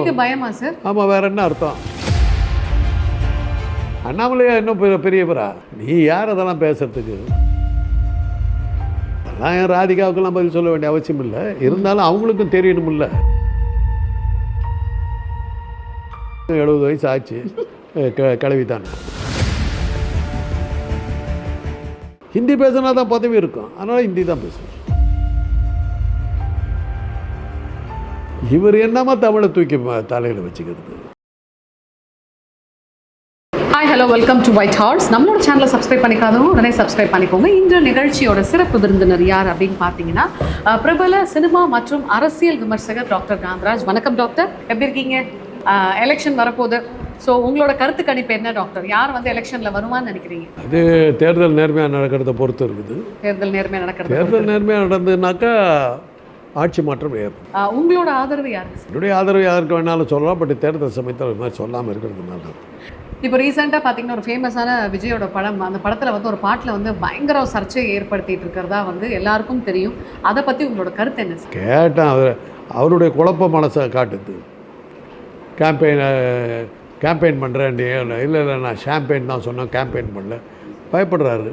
விஜய்க்கு பயமா சார்? ஆமாம் வேற என்ன அர்த்தம்? அண்ணாமலையா இன்னும் பெரியவரா? நீ யார் அதெல்லாம் பேசுறதுக்கு? அதெல்லாம் என் ராதிகாவுக்கெல்லாம் பதில் சொல்ல வேண்டிய அவசியம் இல்லை? இருந்தாலும் அவங்களுக்கும் தெரியணுமில்ல எழுபது வயசு ஆச்சு. க- கிளவி ஹிந்தி பேசுனா தான் பதவி இருக்கும். அதனால் ஹிந்தி தான் பேசுவேன். இவர் என்னமா தமிழை தூக்கி தலையில் வச்சுக்கிறது? Hi hello welcome to white horse நம்மளோட சேனலை சப்ஸ்கிரைப் பண்ணிக்காதவங்க உடனே சப்ஸ்கிரைப் பண்ணிக்கோங்க. இந்த நிகழ்ச்சியோட சிறப்பு விருந்தினர் யார் அப்படின்னு பார்த்தீங்கன்னா பிரபல சினிமா மற்றும் அரசியல் விமர்சகர் டாக்டர் காந்தராஜ். வணக்கம் டாக்டர். எப்படி இருக்கீங்க? எலெக்ஷன் வரப்போகுது. ஸோ உங்களோட கருத்து கணிப்பு என்ன டாக்டர்? யார் வந்து எலெக்ஷனில் வருவான்னு நினைக்கிறீங்க? அது தேர்தல் நேர்மையாக நடக்கிறத பொறுத்து இருக்குது. தேர்தல் நேர்மையாக நடக்கிறது தேர்தல் நேர்மையாக நடந்ததுனாக்கா ஆட்சி மாற்றம் ஏற்படும். உங்களோட ஆதரவு யாருக்கு? என்னுடைய ஆதரவு யாருக்கு வேணாலும் சொல்லலாம் பட் தேர்தல் சமயத்தில் இது மாதிரி சொல்லாமல் இருக்கிறது நல்லது இப்போ ரீசெண்டாக பார்த்தீங்கன்னா ஒரு ஃபேமஸான விஜயோட படம் அந்த படத்தில் வந்து ஒரு பாட்டில் வந்து பயங்கர சர்ச்சையை ஏற்படுத்திட்டு இருக்கிறதா வந்து எல்லாருக்கும் தெரியும். அதை பற்றி உங்களோட கருத்து என்ன கேட்டேன் அவர் அவருடைய குழப்ப மனசை காட்டுது. கேம்பெயின் கேம்பெயின் பண்ணுறேன் இல்லை இல்லை நான் ஷாம்பெயின் தான் சொன்னேன் கேம்பெயின் பண்ணல. பயப்படுறாரு.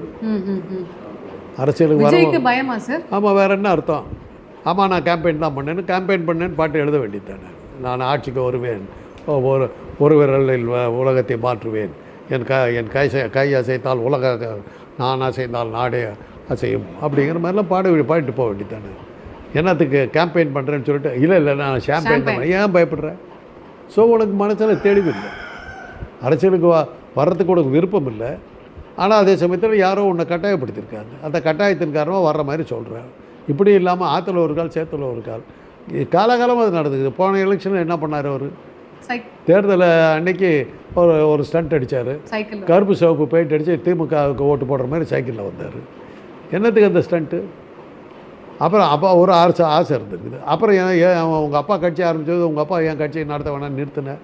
அரசியலுக்கு பயமா சார்? ஆமாம் வேற என்ன அர்த்தம்? ஆமாம் நான் கேம்பெயின் தான் பண்ணேன்னு கேம்பெயின் பண்ணேன்னு பாட்டு எழுத வேண்டியதானே நான் ஆட்சிக்கு வருவேன். ஒரு ஒரு விரலில் உலகத்தை மாற்றுவேன். என் க என் கை கை அசைத்தால் உலக நான் அசைந்தால் நாடே அசையும். அப்படிங்கிற மாதிரிலாம் பாட பாடிட்டு போக வேண்டியதானே என்னத்துக்கு கேம்பெயின் பண்ணுறேன்னு சொல்லிட்டு இல்லை இல்லை நான் ஷாம்பெயின் தான் பண்ணேன். ஏன் பயப்படுறேன் ஸோ உனக்கு மனசில் தெளிவு இல்லை அரசியலுக்கு வ வர்றதுக்கு உனக்கு விருப்பம் இல்லை. ஆனால் அதே சமயத்தில் யாரோ உன்னை கட்டாயப்படுத்தியிருக்காங்க. அந்த கட்டாயத்தின் காரணமாக வர்ற மாதிரி சொல்கிறேன் இப்படி இல்லாமல் ஆற்றுல ஒரு கால் சேத்துல ஒரு கால் காலகாலமாக அது நடந்துக்குது போன எலெக்ஷனில் என்ன பண்ணார் அவர்? சைக் தேர்தலை அன்னைக்கு ஒரு ஒரு ஸ்டண்ட் அடித்தார் சைக்கிள். கருப்பு சிவப்பு பெயிண்ட் அடித்து திமுகவுக்கு ஓட்டு போடுற மாதிரி சைக்கிளில் வந்தார். என்னத்துக்கு அந்த ஸ்டண்ட்டு அப்புறம் அப்பா ஒரு ஆசை ஆசை இருந்திருக்குது. அப்புறம் ஏன் உங்கள் அப்பா கட்சி ஆரம்பிச்சது உங்கள் அப்பா ஏன் கட்சியை நடத்த வேணாம்னு நிறுத்தினேன்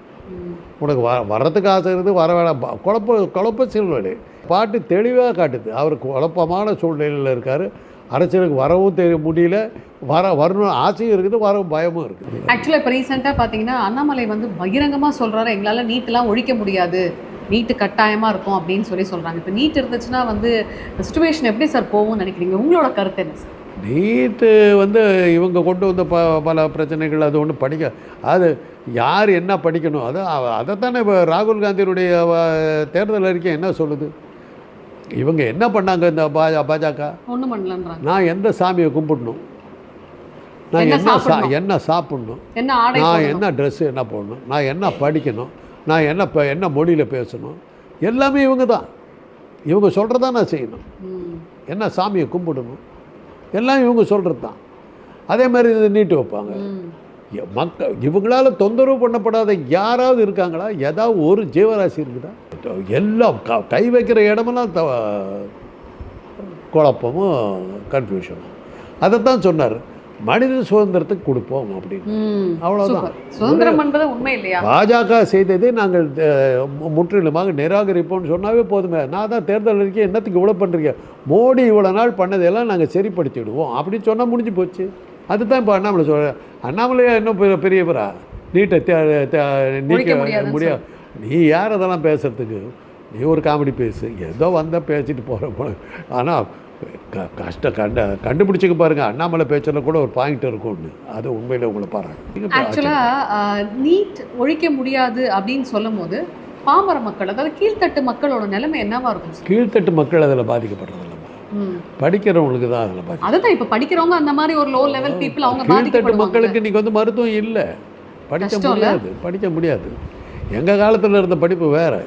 உனக்கு வ வர்றதுக்கு ஆசை இருக்குது வர வேணாம். குழப்ப குழப்ப சூழ்நிலை. பாட்டு தெளிவாக காட்டுது. அவர் குழப்பமான சூழ்நிலையில் இருக்கார். அரசியலுக்கு வரவும் தெரிய முடியல. வர வரணும் ஆசையும் இருக்குது வரவும் பயமும் இருக்குது. ஆக்சுவலாக இப்போ ரீசெண்டாக பார்த்தீங்கன்னா அண்ணாமலை வந்து பகிரங்கமாக சொல்கிறாரு எங்களால் நீட்டெலாம் ஒழிக்க முடியாது. நீட்டு கட்டாயமாக இருக்கும் அப்படின்னு சொல்லி சொல்கிறாங்க இப்போ நீட் இருந்துச்சுன்னா வந்து சுச்சுவேஷன் எப்படி சார் போகும்னு நினைக்கிறீங்க? உங்களோட கருத்து என்ன சார் நீட்டு வந்து இவங்க கொண்டு வந்த ப பல பிரச்சனைகள் அது ஒன்றும் படிக்க அது யார் என்ன படிக்கணும்? அது அதைத்தானே இப்போ ராகுல் காந்தியினுடைய தேர்தல் அறிக்கை என்ன சொல்லுது? இவங்க என்ன பண்ணாங்க இந்த பாஜ பாஜக? ஒன்றும் பண்ணலன்றாங்க. நான் எந்த சாமியை கும்பிடணும்? நான் என்ன சா சாப்பிடணும்? என்ன சாப்பிடணும்? நான்? என்ன ட்ரெஸ்ஸு என்ன போடணும்? நான் என்ன படிக்கணும்? நான் என்ன ப- என்ன மொழியில் பேசணும்? எல்லாமே இவங்க தான். இவங்க சொல்கிறதா நான் செய்யணும். என்ன சாமியை கும்பிடணும்? எல்லாம் இவங்க சொல்கிறது தான் அதே மாதிரி இது நீட்டு வைப்பாங்க. ம். எ- மக்கள் இவங்களால தொந்தரவு பண்ணப்படாத யாராவது இருக்காங்களா? ஏதாவது ஒரு ஜீவராசி இருக்குதா? எல்லாம் க- கை வைக்கிற இடமெல்லாம் த குழப்பமும் கன்ஃபியூஷனும் அதைத்தான் சொன்னார். மனித சுதந்திரத்துக்கு கொடுப்போம் அப்படின்னு. சூப்பர். சுதந்திரம் என்பது உண்மை இல்லையா? பாஜக செய்ததை நாங்கள் முற்றிலுமாக நிராகரிப்போம்னு சொன்னாவே போதுமே. நான் தான் தேர்தல் அறிக்கை என்னத்துக்கு இவ்வளோ பண்ணுறீங்க மோடி இவ்வளோ நாள் பண்ணதெல்லாம் நாங்கள் சரிப்படுத்திவிடுவோம் அப்படின்னு சொன்னால் முடிஞ்சு போச்சு. அதுதான் இப்போ அண்ணாமலை சொல்ற அண்ணாமலையா இன்னும் பெரிய பெரியவரா? நீட்டை நீக்க முடியாது நீ யார் அதெல்லாம் பேசுறதுக்கு? நீ ஒரு காமெடி பேசு. ஏதோ வந்தால் பேசிட்டு போகிற ஆனால் க கஷ்ட கண்ட கண்டுபிடிச்சிக்க பாருங்கள் அண்ணாமலை பேச்சில் கூட ஒரு பாயிண்ட் இருக்கும்னு. அது உண்மையில் உங்களை பாராட்டு. ஆக்சுவலாக நீட் ஒழிக்க முடியாது அப்படின்னு சொல்லும் போது பாமர மக்கள் அதாவது கீழ்த்தட்டு மக்களோட நிலைமை என்னவா இருக்கும்? கீழ்த்தட்டு மக்கள் அதில் பாதிக்கப்படுறதில்லம்மா ம். படிக்கிறவங்களுக்கு தான் அதில் பாதி அதுதான் இப்ப படிக்கிறவங்க அந்த மாதிரி ஒரு லோ லெவல் பீப்புள் அவங்க கீழ்த்தட்டு மக்களுக்கு இன்றைக்கி வந்து மருத்துவம் இல்லை. படிக்க? முடியாது படிக்க முடியாது. எங்கள் காலத்தில் இருந்த படிப்பு வேறு.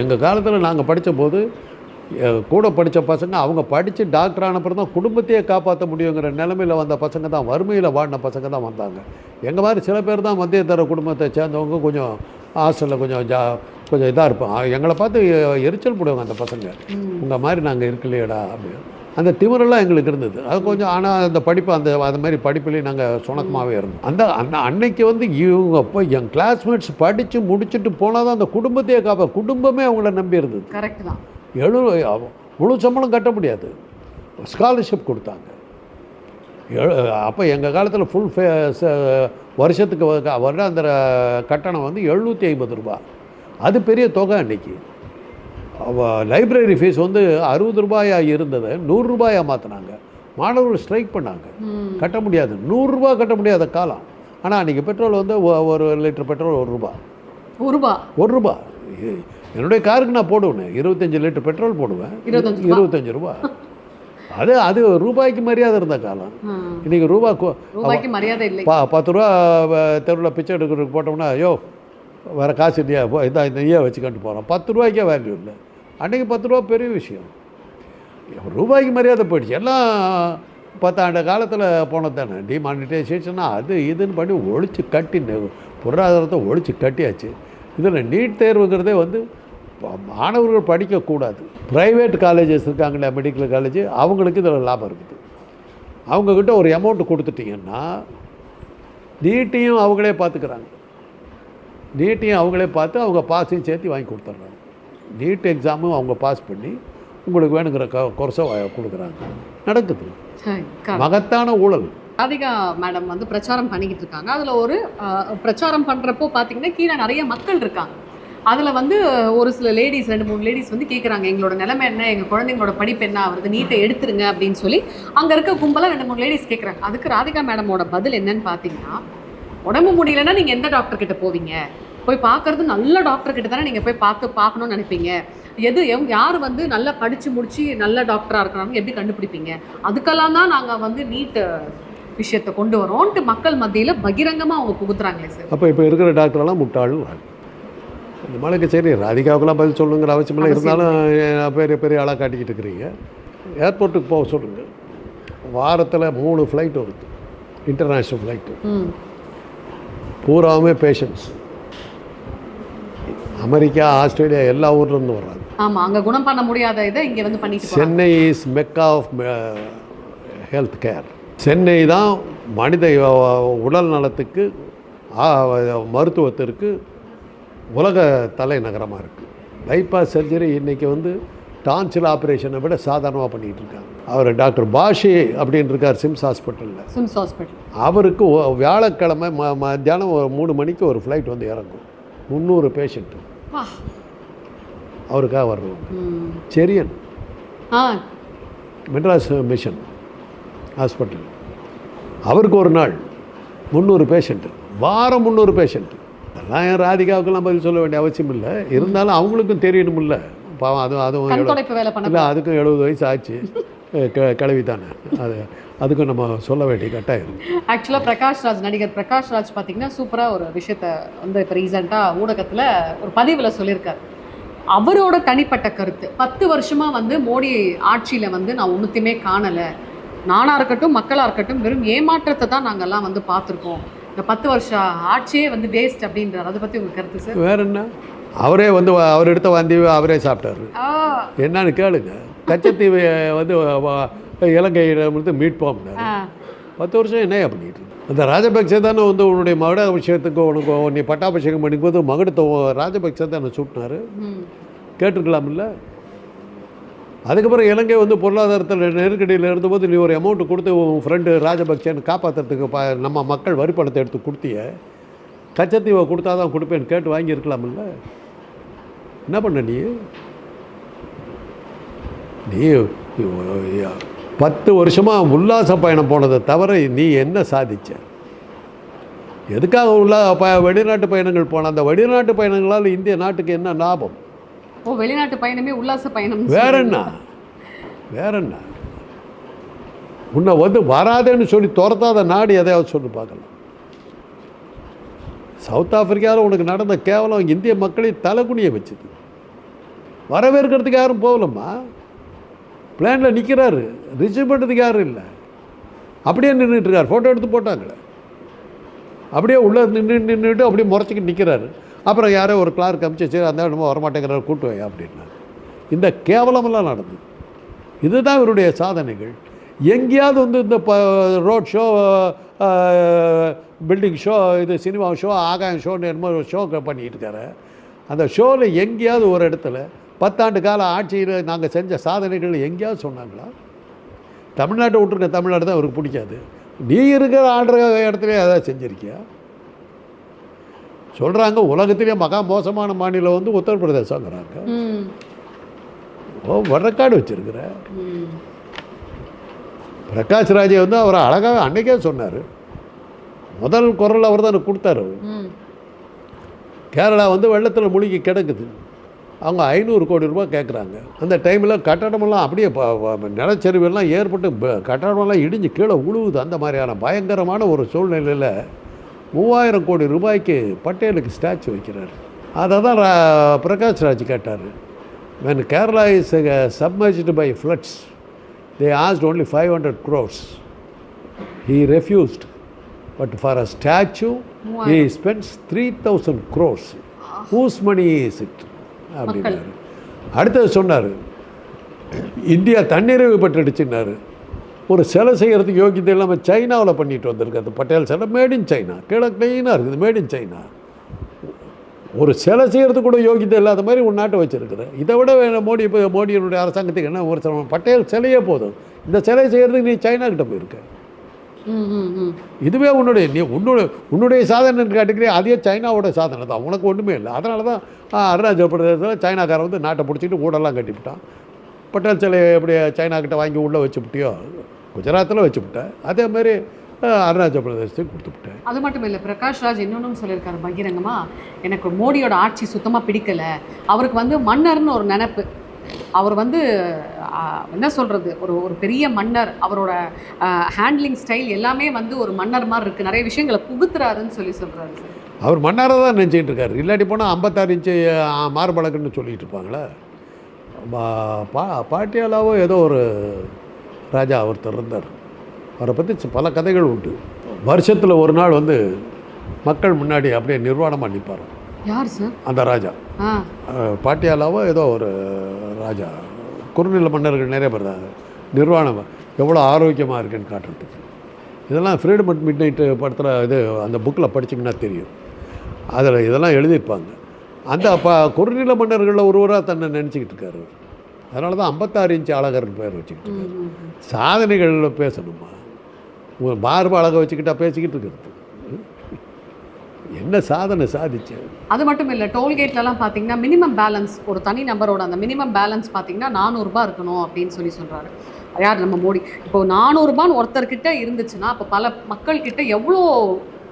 எங்கள் காலத்தில் நாங்கள் படித்த போது கூட படித்த பசங்க அவங்க படித்து டாக்டர் ஆன அப்புறம் தான் குடும்பத்தையே காப்பாற்ற முடியுங்கிற நிலமையில் வந்த பசங்க தான் வறுமையில் வாழ்ன பசங்க தான் வந்தாங்க. எங்கள் மாதிரி சில பேர் தான் மத்திய தர குடும்பத்தை சேர்ந்தவங்க கொஞ்சம் ஹாஸ்டலில் கொஞ்சம் ஜா கொஞ்சம் இதாக இருப்போம். எங்களை பார்த்து எரிச்சல் போடுவாங்க அந்த பசங்க. உங்கள் மாதிரி நாங்கள் இருக்கலையேடா அப்படின்னு. அந்த திமிரெல்லாம் எங்களுக்கு இருந்தது. அது கொஞ்சம் ஆனால் அந்த படிப்பு அந்த அது மாதிரி படிப்புலேயும் நாங்கள் சுணக்கமாகவே இருந்தோம். அந்த அந்த அன்னைக்கு வந்து இவங்க அப்போ என் கிளாஸ்மேட்ஸ் படித்து முடிச்சுட்டு போனால் தான் அந்த குடும்பத்தையே காப்பா குடும்பமே அவங்கள நம்பி இருந்தது. கரெக்ட் தான். எழு முழு சம்பளம் கட்ட முடியாது. ஸ்காலர்ஷிப் கொடுத்தாங்க. அப்போ எங்கள் காலத்தில் ஃபுல் வருஷத்துக்கு வ- வருடாந்திர கட்டணம் வந்து எழுநூற்றி ஐம்பது ரூபா அது பெரிய தொகை அன்னைக்கு. லைப்ரரி ஃபீஸ் வந்து அறுபது ரூபாயாக இருந்ததை நூறுரூபாயாக மாற்றினாங்க மாணவர்கள் ஸ்ட்ரைக் பண்ணாங்க. கட்ட முடியாது. நூறுரூபா கட்ட முடியாத காலம். ஆனால் அன்றைக்கி பெட்ரோல் வந்து ஒரு லிட்டர் பெட்ரோல் ஒரு ரூபா. ஒரு ரூபா? ஒரு ரூபா. என்னுடைய காருக்கு நான் போடுவேன் இருபத்தஞ்சி லிட்டர் பெட்ரோல் போடுவேன். இருபத்தஞ்சு ரூபா. அது அது ரூபாய்க்கு மரியாதை இருந்த காலம். இன்றைக்கி ரூபா மரியாதை இல்லை ப பத்து ரூபா தெருவில் பிச்சை எடுக்கிறதுக்கு போட்டோம்னா ஐயோ வேறு காசு இல்லையா? போ இந்த நீயே வச்சுக்கிட்டு போகிறோம் பத்து ரூபாய்க்கே வேல்யூ இல்லை. அன்றைக்கி பத்து ரூபா பெரிய விஷயம். ரூபாய்க்கு மரியாதை போயிடுச்சு. எல்லாம் பத்தாண்டு காலத்தில் போனது தானே டிமானிட்டைசேஷனா அது இதுன்னு பண்ணி ஒழிச்சு கட்டி பொருளாதாரத்தை ஒழிச்சு கட்டியாச்சு. இதில் நீட் தேர்வுங்கிறதே வந்து மாணவர்கள் படிக்கக்கூடாது. ப்ரைவேட் காலேஜஸ் இருக்காங்களே மெடிக்கல் காலேஜ் அவங்களுக்கு இதில் லாபம் இருக்குது. அவங்கக்கிட்ட ஒரு அமௌண்ட் கொடுத்துட்டிங்கன்னா நீட்டையும் அவங்களே பார்த்துக்கிறாங்க. நீட்டையும் அவங்களே பார்த்து அவங்க பாஸையும் சேர்த்து வாங்கி கொடுத்துட்றாங்க. நீட் எக்ஸாமும் அவங்க பாஸ் பண்ணி உங்களுக்கு வேணுங்கிற க கொரசை வ- கொடுக்குறாங்க. நடக்குது. மகத்தான ஊழல். ராதிகா மேடம் வந்து பிரச்சாரம் பண்ணிக்கிட்டு இருக்காங்க. அதுல ஒரு பிரச்சாரம் பண்றப்போ பாத்தீங்கன்னா கீழே நிறைய மக்கள் இருக்காங்க. அதுல வந்து ஒரு சில லேடிஸ் ரெண்டு மூணு லேடிஸ் வந்து கேக்குறாங்க. எங்களோட நிலைமை என்ன? எங்க குழந்தைங்களோட படிப்பு என்ன? அவருக்கு நீட்டை எடுத்துருங்க அப்படின்னு சொல்லி அங்க இருக்க கும்பலா ரெண்டு மூணு லேடிஸ் கேக்குறாங்க. அதுக்கு ராதிகா மேடமோட பதில் என்னன்னு பாத்தீங்கன்னா உடம்பு முடியலன்னா நீங்க எந்த டாக்டர் கிட்ட போவீங்க? போய் பார்க்கறது நல்ல டாக்டர் கிட்ட தானே நீங்க போய் பார்த்து பார்க்கணும்னு நினைப்பீங்க. எது எவ்- யார் வந்து நல்லா படிச்சு முடிச்சு நல்ல டாக்டரா இருக்கிறாங்க எப்படி கண்டுபிடிப்பீங்க? அதுக்கெல்லாம் தான் நாங்க வந்து நீட் விஷயத்தை கொண்டு வரோன்ட்டு மக்கள் மத்தியில பகிரங்கமா அவங்க புகுத்துறாங்களே சார் அப்போ இப்போ இருக்கிற டாக்டரெல்லாம் முட்டாளும் இந்த மலைக்கு சரி ராதிகாவுக்கெல்லாம் பதில் சொல்லுங்கிற அவசியமெல்லாம் அவசியம் இருந்தாலும் பெரிய பெரிய ஆளாக காட்டிக்கிட்டு இருக்கிறீங்க. ஏர்போர்ட்டுக்கு போக சொல்லுங்கள் வாரத்தில் மூணு ஃப்ளைட் வருது. இன்டர்நேஷ்னல் ஃப்ளைட்டு பூராவுமே பேஷண்ட்ஸ் அமெரிக்கா ஆஸ்திரேலியா எல்லா ஊர்லேருந்து வர்றாங்க. ஆமா அங்க குணம் பண்ண முடியாத இதை இங்க வந்து பண்ணிட்டு Chennai is Mecca of health care Chennai தான் மனித உடல் நலத்துக்கு மருத்துவத்திற்கு உலக தலைநகரமாக இருக்குது பைபாஸ் சர்ஜரி இன்றைக்கி வந்து டான்சில் ஆப்ரேஷனை விட சாதாரணமாக பண்ணிகிட்டு இருக்காங்க. அவர் டாக்டர் பாஷி அப்படின்னு இருக்கார் சிம்ஸ் ஹாஸ்பிட்டலில். SIMS hospital. அவருக்கு வியாழக்கிழமை ம மத்தியானம் ஒரு மூணு மணிக்கு ஒரு ஃப்ளைட் வந்து இறங்கும். முந்நூறு பேஷண்ட்டு அவருக்காக வர்றவங்க ம். செரியன். Madras mission hospital. அவருக்கு ஒரு நாள் முந்நூறு பேஷண்ட்டு வாரம் முந்நூறு பேஷண்ட்டு அதெல்லாம் என் ராதிகாவுக்கெல்லாம் பதில் சொல்ல வேண்டிய அவசியம் இல்லை. இருந்தாலும் அவங்களுக்கும் தெரியணுமில்ல. பாவம் அதுவும் அதுவும் இல்லை அதுக்கும் எழுபது வயசு ஆச்சு. க கிளவி தானே அது அதுக்கும் நம்ம சொல்ல வேண்டிய கட்டாயம் ஆக்சுவலாக பிரகாஷ் ராஜ் நடிகர் பிரகாஷ் ராஜ் பார்த்தீங்கன்னா சூப்பராக ஒரு விஷயத்த வந்து இப்போ ரீசெண்டாக ஊடகத்தில் ஒரு பதிவில் சொல்லியிருக்காரு. அவரோட தனிப்பட்ட கருத்து. பத்து வருஷமாக வந்து மோடி ஆட்சியில் வந்து நான் ஒன்றுத்தையுமே காணலை. நானாக இருக்கட்டும் மக்களாக இருக்கட்டும் வெறும் ஏமாற்றத்தை தான் நாங்கள்லாம் வந்து பார்த்துருக்கோம். இந்த பத்து வருஷம் ஆட்சியே வந்து வேஸ்ட் அப்படின்றார். அதை பற்றி உங்கள் கருத்து சார் வேற என்ன? அவரே வந்து அவர் எடுத்த வாந்தி அவரே சாப்பிட்டாரு. என்னன்னு கேளுங்க. கச்சத்தீவை வந்து இலங்கையிடமிருந்து மீட்போம்னாரு ஆ. பத்து வருஷம் என்னையா பண்ணிட்டு? அந்த ராஜபக்சே தானே வந்து உன்னுடைய மகுட அபிஷேகத்துக்கு உனக்கு நீ பட்டாபிஷேகம் பண்ணிக்கும்போது மகுடத்தை ராஜபக்சே தானே சூட்டினாரு. ம். கேட்டிருக்கலாம்ல? அதுக்கப்புறம் இலங்கை வந்து பொருளாதாரத்தில் நெருக்கடியில் இருந்தபோது நீ ஒரு அமௌண்ட் கொடுத்து உன் ஃப்ரெண்டு ராஜபக்சேன்னு காப்பாற்றுறதுக்கு ப நம்ம மக்கள் வரி பணத்தை எடுத்து கொடுத்திய. கச்சத்தீவை கொடுத்தா தான் கொடுப்பேன்னு கேட்டு வாங்கியிருக்கலாம்ல? என்ன பண்ண நீ? நீ பத்து வருஷமாக உல்லாச பயணம் போனதை தவிர நீ என்ன சாதிச்ச? எதுக்காக உள்ள ப வெளிநாட்டு பயணங்கள் போன? அந்த வெளிநாட்டு பயணங்களால் இந்திய நாட்டுக்கு என்ன லாபம்? ஓ வெளிநாட்டு பயணமே உல்லாச பயணம். வேற என்ன? வேற என்ன? உன்னை வந்து வராதேன்னு சொல்லி துரத்தாத நாடு எதையாவது சொல்லி பார்க்கலாம். சவுத் ஆப்பிரிக்காவில் உனக்கு நடந்த கேவலம் இந்திய மக்களை தலைகுனிய வச்சுது. வரவேற்கிறதுக்கு யாரும் போகலம்மா? பிளானில் நிற்கிறாரு ரிசீவ் பண்ணுறதுக்கு யாரும் இல்லை. அப்படியே நின்றுட்டுருக்கார் ஃபோட்டோ எடுத்து போட்டாங்களே. அப்படியே உள்ளே நின்று நின்றுட்டு அப்படியே முறைச்சிக்கிட்டு நிற்கிறாரு அப்புறம் யாரோ ஒரு கிளார்க் கமிச்சு சரி அந்த இடமா வரமாட்டேங்கிறார் கூட்டு வையா அப்படின்னா இந்த கேவலமெல்லாம் நடந்தது. இதுதான் இவருடைய சாதனைகள். எங்கேயாவது வந்து இந்த ப ரோட் ஷோ பில்டிங் ஷோ இது சினிமா ஷோ ஆகாயம் ஷோன்னு என்னமோ ஷோ பண்ணிட்டு இருக்காரு. அந்த ஷோவில் எங்கேயாவது ஒரு இடத்துல பத்தாண்டு கால ஆட்சியில் நாங்கள் செஞ்ச சாதனைகள் எங்கேயாவது சொன்னாங்களா? தமிழ்நாட்டை விட்டுருக்க தமிழ்நாடு தான் அவருக்கு பிடிக்காது. நீ இருக்கிற ஆடுற இடத்துல ஏதாவது செஞ்சுருக்கியா? சொல்கிறாங்க உலகத்திலே மகா மோசமான மாநிலம் வந்து உத்தரப்பிரதேசங்கிறாங்க. ஓ வடக்காடு வச்சிருக்கிற. பிரகாஷ் ராஜை வந்து அவர் அழகாக அன்னைக்கே சொன்னார். முதல் குரல் அவர் தான் கொடுத்தாரு. கேரளா வந்து வெள்ளத்தில் முழுகி கிடக்குது. அவங்க ஐநூறு கோடி ரூபாய் கேட்குறாங்க. அந்த டைமில் கட்டடமெல்லாம் அப்படியே ப- ப- நிலச்சரிவெல்லாம் ஏற்பட்டு ப- கட்டடமெல்லாம் இடிஞ்சு கீழே உழுவுது. அந்த மாதிரியான பயங்கரமான ஒரு சூழ்நிலையில் மூவாயிரம் கோடி ரூபாய்க்கு பட்டேலுக்கு ஸ்டாச்சு வைக்கிறார். அதை தான் பிரகாஷ் ராஜ் கேட்டார். When Kerala is submerged by floods they asked only 500 crores. He refused. But for a statue he spends 3000 crores. Whose money is it? அப்படின்னாரு. அடுத்தது சொன்னார் இந்தியா தன்னிறைவு பெற்றுடுச்சுன்னாரு. ஒரு சிலை செய்கிறதுக்கு யோகியதை இல்லாமல் சைனாவில் பண்ணிட்டு வந்திருக்கு. அந்த பட்டேல் சிலை மேட் இன் சைனா கீழே க்ளீனாக இருக்குது. மேட் இன் சைனா ஒரு சிலை செய்கிறதுக்கு கூட யோகியதை இல்லாத மாதிரி ஒரு நாட்டை வச்சுருக்குற. இதை விட வேணும் மோடி இப்போ மோடியினுடைய அரசாங்கத்துக்கு என்ன ஒரு சில பட்டேல் சிலையே போதும். இந்த சிலை செய்கிறதுக்கு நீ சைனா கிட்ட போயிருக்க. இதுவே உன்னுடைய நீ உன்னோட உன்னுடைய சாதனை காட்டுக்கிறே அதே சைனாவோட சாதனை தான். உனக்கு ஒன்றுமே இல்லை. அதனால தான் அருணாச்சல பிரதேசத்தில் சைனாக்காரன் வந்து நாட்டை பிடிச்சிட்டு ஊடெல்லாம் கட்டிவிட்டான். பட்டேல் சிலையை எப்படி சைனா கிட்ட வாங்கி உள்ளே வச்சுவிட்டியோ குஜராத்தில் வச்சுவிட்டேன் அதே மாதிரி அருணாச்சல பிரதேசத்துக்கு கொடுத்துவிட்டேன் அது மட்டும் இல்லை பிரகாஷ் ராஜ் இன்னொன்றும் சொல்லியிருக்காரு பகிரங்கமா. எனக்கு மோடியோட ஆட்சி சுத்தமாக பிடிக்கல. அவருக்கு வந்து மன்னர்னு ஒரு நினப்பு. அவர் வந்து என்ன சொல்கிறது ஒரு ஒரு பெரிய மன்னர். அவரோட ஹேண்ட்லிங் ஸ்டைல் எல்லாமே வந்து ஒரு மன்னர் மாதிரி இருக்குது நிறைய விஷயங்களை புகுத்துறாருன்னு சொல்லி சொல்கிறாரு சார். அவர் மன்னாரை தான் நினச்சிக்கிட்டு இருக்காரு. இல்லாட்டி போனால் ஐம்பத்தாறு இன்ச்சு மார்பழக்குன்னு சொல்லிட்டு இருப்பாங்களே. பா- பாட்டியாலாவோ ஏதோ ஒரு ராஜா ஒருத்தர் இருந்தார். அவரை பற்றி பல கதைகள் உண்டு. வருஷத்தில் ஒரு நாள் வந்து மக்கள் முன்னாடி அப்படியே நிர்வாணமாக நிற்பார் யார் சார்? அந்த ராஜா. பாட்டியாலாவோ ஏதோ ஒரு ராஜா. குறுநில மன்னர்கள் நிறைய பேர் தான். நிர்வாணம் எவ்வளோ ஆரோக்கியமாக இருக்குன்னு காட்டுறதுக்கு. இதெல்லாம் ஃப்ரீடம் அட் மிட் நைட்டு படத்தில் இது அந்த புக்கில் படிச்சிங்கன்னா தெரியும். அதில் இதெல்லாம் எழுதியிருப்பாங்க. அந்த ப குறுநில மன்னர்களில் ஒருவராக தன்னை நினச்சிக்கிட்டு இருக்காரு. அதனால தான் ஐம்பத்தாறு இன்ச்சு அழகர்னு பேர் வச்சுக்கிட்டு இருக்காரு. சாதனைகளில் பேசணுமா? மார்பு அழகை வச்சுக்கிட்டா பேசிக்கிட்டு இருக்கிறது. என்ன சாதனை சாதிச்சு? அது மட்டும் இல்லை டோல்கேட்லலாம் பார்த்தீங்கன்னா மினிமம் பேலன்ஸ் ஒரு தனி நபரோட அந்த மினிமம் பேலன்ஸ் பார்த்தீங்கன்னா நானூறுரூபா இருக்கணும் அப்படின்னு சொல்லி சொல்கிறாரு யார் நம்ம மோடி? இப்போ நானூறுரூபான்னு ஒருத்தர்கிட்ட இருந்துச்சுன்னா அப்போ பல மக்கள்கிட்ட எவ்வளோ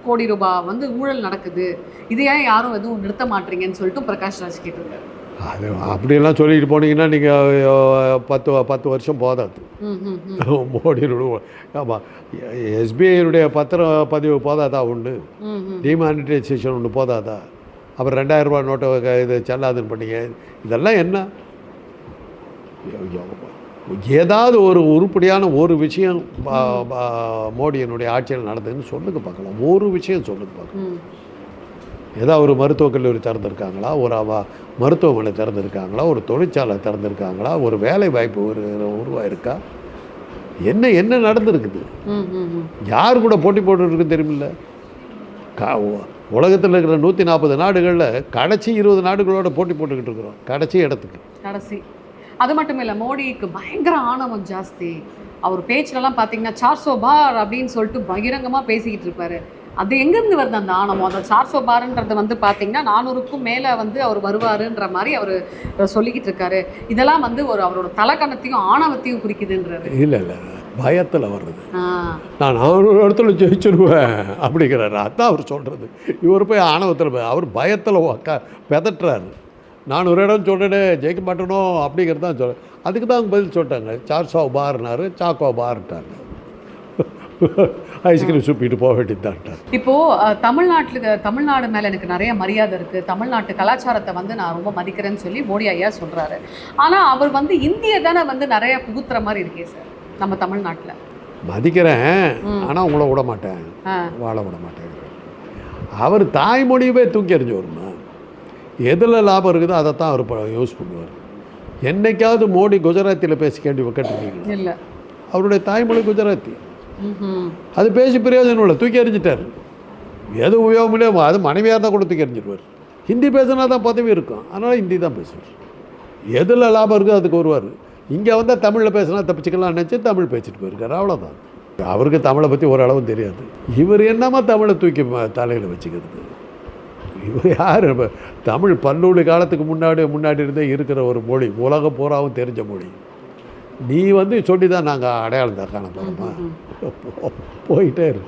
கோடி ரூபாய் வந்து ஊழல் நடக்குது? இது ஏன் யாரும் எதுவும் நிறுத்த மாட்டீங்கன்னு சொல்லிட்டு பிரகாஷ் ராஜ் கேட்டிருக்காரு. அது அப்படியெல்லாம் சொல்லிட்டு போனீங்கன்னா நீங்கள் பத்து பத்து வருஷம் போதாது. மோடியினுடைய ஆமாம் எஸ்பிஐனுடைய பத்திரம் பதிவு போதாதா ஒன்று டிமானிட்டைசேஷன் ஒன்று போதாதா? அப்புறம் ரெண்டாயிரம் ரூபாய் நோட்டை இது செல்லாதுன்னு பண்ணீங்க. இதெல்லாம் என்ன? ஏதாவது ஒரு உருப்படியான ஒரு விஷயம் மோடியினுடைய ஆட்சியில் நடந்ததுன்னு சொல்லுங்க பார்க்கலாம். ஒரு விஷயம் சொல்லுங்க பார்க்கலாம். ஏதாவது ஒரு மருத்துவக் கல்லூரி திறந்திருக்காங்களா? ஒரு அவ மருத்துவமனை திறந்திருக்காங்களா? ஒரு தொழிற்சாலை திறந்திருக்காங்களா? ஒரு வேலை வாய்ப்பு ஒரு உருவாயிருக்கா? என்ன என்ன நடந்திருக்குது? யார் கூட போட்டி போட்டுருக்கு தெரியுமில்ல? கா உலகத்தில் இருக்கிற நூற்றி நாற்பது நாடுகளில் கடைசி இருபது நாடுகளோட போட்டி போட்டுக்கிட்டு இருக்கிறோம். கடைசி இடத்துக்கு. கடைசி. அது மட்டும் இல்லை மோடிக்கு பயங்கர ஆணவம் ஜாஸ்தி. அவர் பேச்சுலலாம் பார்த்தீங்கன்னா சார்சோ பார் அப்படின்னு சொல்லிட்டு பகிரங்கமாக பேசிக்கிட்டு இருப்பாரு. அது எங்கேருந்து வருது அந்த ஆணவம்? அந்த சார்சோ பார்ன்றது வந்து பார்த்தீங்கன்னா நானூறுக்கும் மேலே வந்து அவர் வருவாருன்ற மாதிரி அவர் சொல்லிக்கிட்டு இருக்காரு. இதெல்லாம் வந்து ஒரு அவரோட தலக்கணத்தையும் ஆணவத்தையும் குறிக்குதுன்றாரு இல்லை இல்லை. பயத்தில் வர்றது. நான் நானூறு இடத்துல ஜெயிச்சிருவேன் அப்படிங்கிறாரு. அதான் அவர் சொல்கிறது இவர் போய் ஆணவத்தில் போய் அவர் பயத்தில் பெதட்டுறாரு. நானூறு இடம் சொல்லிட்டு ஜெயிக்க மாட்டேனோ அப்படிங்கிறது தான் சொல்ல அதுக்கு தான் அவங்க பதில் சொல்லிட்டாங்க. சார்சோ பார்னாரு சாக்கோ பார்ட்டாங்க. ஐஸ்கிரீம் சுப்பிட்டு போக வேண்டியதான்ட்டார் இப்போ அஹ், தமிழ்நாட்டுல தமிழ்நாடு மேல எனக்கு நிறைய மரியாதை இருக்கு. தமிழ்நாட்டு கலாச்சாரத்தை வந்து நான் ரொம்ப மதிக்கிறேன்னு சொல்லி மோடி ஐயா சொல்றாரு. ஆனா அவர் வந்து இந்திய தானே வந்து நிறைய புகுத்துற மாதிரி இருக்கே சார் நம்ம தமிழ்நாட்டுல. மதிக்கிறேன். ஆனால் உங்களை விட மாட்டேன். வாழ விட மாட்டேங்கிறார் அவர் தாய்மொழியவே தூக்கி எறிஞ்சு வருமா எதில் லாபம் இருக்குதோ அதை தான் அவர் யூஸ் பண்ணுவார். என்னைக்காவது மோடி குஜராத்தியில் பேசி கேள்வி கேட்டிருக்கீங்களா? இல்ல. அவருடைய தாய்மொழி குஜராத்தி. Mm-hmm. அது பேசி பிரயோஜனம் இல்லை தூக்கி எறிஞ்சிட்டார். எது உபயோகம் இல்லையோ அது மனைவியாக இருந்தால் கூட தூக்கி எறிஞ்சிடுவார் ஹிந்தி பேசுனா தான் பதவி இருக்கும். அதனால் ஹிந்தி தான் பேசுவார். எதில் லாபம் இருக்கோ அதுக்கு வருவார். இங்கே வந்தால் தமிழில் பேசினா தப்பிச்சுக்கலாம் நினச்சி தமிழ் பேசிட்டு போயிருக்காரு. அவ்வளோதான் அவருக்கு தமிழை பற்றி ஓரளவும் தெரியாது. இவர் என்னமா தமிழை தூக்கி தலையில் வச்சுக்கிறது? இவர் யார்? தமிழ் பல்லூலி காலத்துக்கு முன்னாடி முன்னாடி இருந்தே இருக்கிற ஒரு மொழி. உலகம் பூராவும் தெரிஞ்ச மொழி. நீ வந்து சொல்லி தான் நாங்கள் அடையாளம் தான் காண போகிறோமா போயிட்டே இரு.